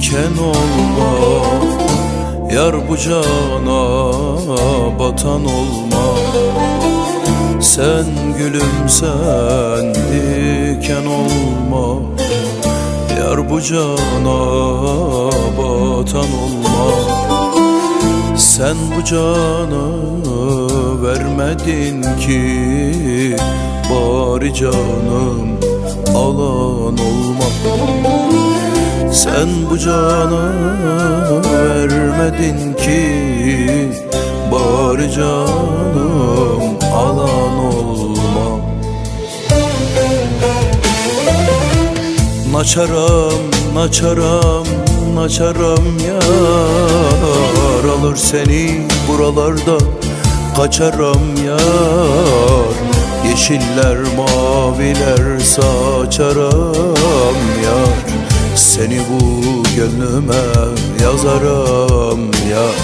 diken olma Yar bu cana batan olma. Sen gülüm sen diken olma Yar bu cana batan olma. Sen bu cana vermedin ki Bari canım alan olma Sen bu cana vermedin ki Bari canım alan olma. Naçaram, naçaram, naçaram yar Alır seni buralarda. Kaçaram yar Yeşiller maviler saçaram yar Seni bu gönlüme yazaram yar.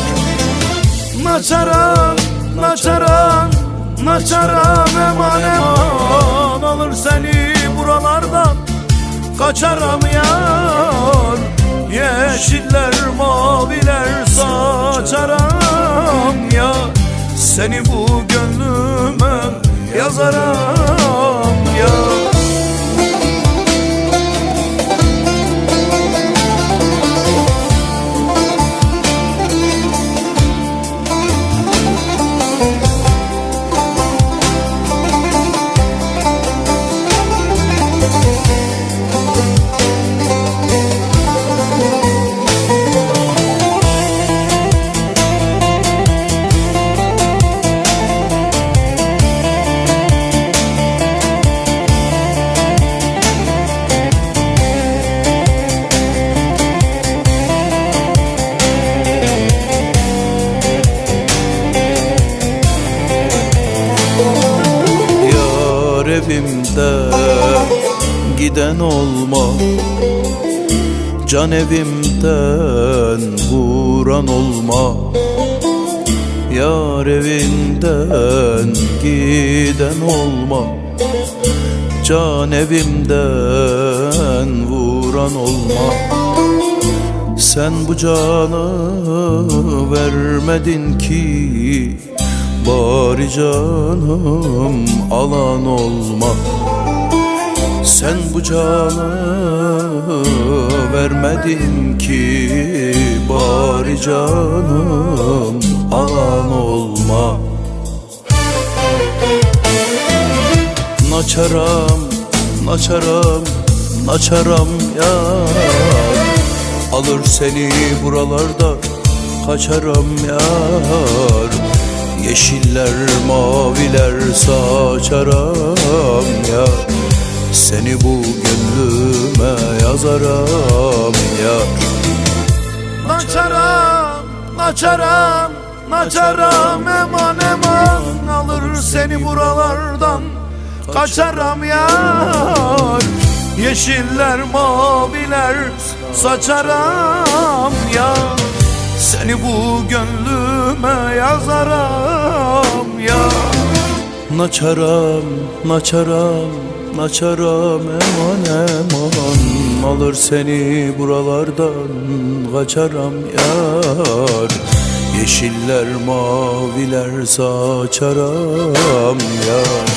Naçaram, naçaram, naçaram eman eman Alır seni buralardan. Kaçaram yar Yeşiller maviler saçaram ya Seni bu gönlüme yazaram ya evimde giden olma. Can evimden vuran olma. Yar evinden giden olma. Can evimden vuran olma. Sen bu canı vermedin ki Bari canım alan olma. Sen bu canı vermedin ki. Bari canım alan olma. Naçaram, naçaram, naçaram yar Alır seni buralarda kaçaram yar Yeşiller maviler saçaram yar Seni bu gönlüme yazaram yar Naçaram, naçaram, naçaram. Eman eman Alır seni buralardan. Kaçaram yar. Yeşiller maviler saçaram ya Seni bu gönlüme yazaram ya. Naçaram, naçaram, naçaram eman eman. Alır seni buralardan kaçaram yar. Yeşiller maviler saçaram yar.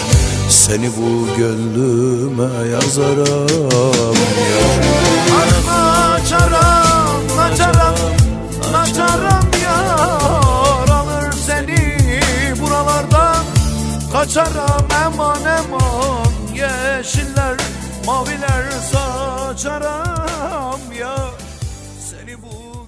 Seni bu gönlüme yazaram Kaçaram eman eman Yeşiller, maviler saçaram ya. Seni bu